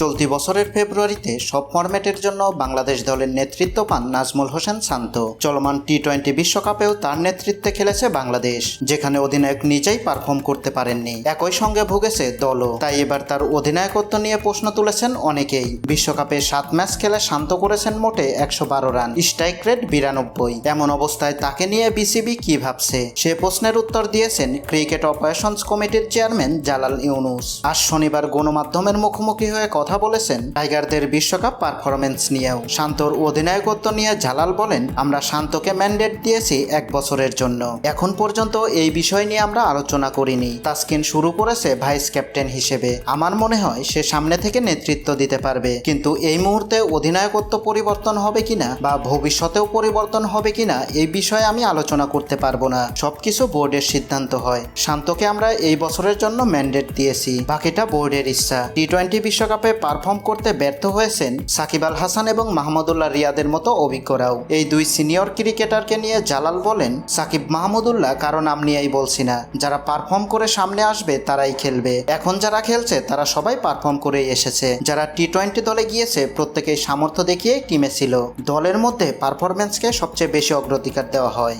চলতি বছরের ফেব্রুয়ারিতে সব ফরম্যাটের জন্য বাংলাদেশ দলের নেতৃত্ব পান নাজমুল হোসেন শান্ত। চলমান টি টোয়েন্টি বিশ্বকাপেও তার নেতৃত্বে খেলেছে বাংলাদেশ, যেখানে অধিনায়ক নিজেই পারফর্ম করতে পারেননি। একই সঙ্গে ভুগেছে দলও, তাই এবার তার অধিনায়কত্ব নিয়ে প্রশ্ন তুলেছেন অনেকেই। বিশ্বকাপে সাত ম্যাচ খেলে শান্ত করেছেন মোটে একশো বারো রান, স্ট্রাইক রেট বিরানব্বই। এমন অবস্থায় তাকে নিয়ে বিসিবি কি ভাবছে? সে প্রশ্নের উত্তর দিয়েছেন ক্রিকেট অপারেশনস কমিটির চেয়ারম্যান জালাল ইউনুস। আজ শনিবার গণমাধ্যমের মুখোমুখি হয়ে কথা বলেছেন টাইগারদের বিশ্বকাপ পারফরমেন্স নিয়েও। শান্তর অধিনায়কত্ব নিয়ে জালাল বলেন, আমরা শান্তকে ম্যান্ডেট দিয়েছি এক বছরের জন্য। এখন পর্যন্ত এই বিষয় নিয়ে আমরা আলোচনা করিনি। তাসকিন শুরু করেছে ভাইস ক্যাপ্টেন হিসেবে। আমার মনে হয় সে সামনে থেকে নেতৃত্ব দিতে পারবে। কিন্তু এই মুহূর্তে অধিনায়কত্ব পরিবর্তন হবে কিনা বা ভবিষ্যতেও পরিবর্তন হবে কিনা এই বিষয়ে আমি আলোচনা করতে পারব না। সবকিছু বোর্ডের সিদ্ধান্ত হয়। শান্তকে আমরা এই বছরের জন্য ম্যান্ডেট দিয়েছি। বাকিটা বোর্ডের ইচ্ছা। টি টোয়েন্টি বিশ্বকাপে পারফর্ম করতে ব্যর্থ হয়েছেন সাকিব আল হাসান এবং মাহমুদুল্লাহ রিয়াদের মতো অভিজ্ঞরাও। এই দুই সিনিয়র ক্রিকেটারকে নিয়ে জালাল বলেন, সাকিব মাহমুদুল্লাহ কারও নাম নিয়েই বলছি না। যারা পারফর্ম করে সামনে আসবে, তারাই খেলবে। এখন যারা খেলছে, তারা সবাই পারফর্ম করে এসেছে। যারা টি টোয়েন্টি দলে গিয়েছে, প্রত্যেকেই সামর্থ্য দেখিয়ে টিমে ছিল। দলের মধ্যে পারফরমেন্সকে সবচেয়ে বেশি অগ্রাধিকার দেওয়া হয়।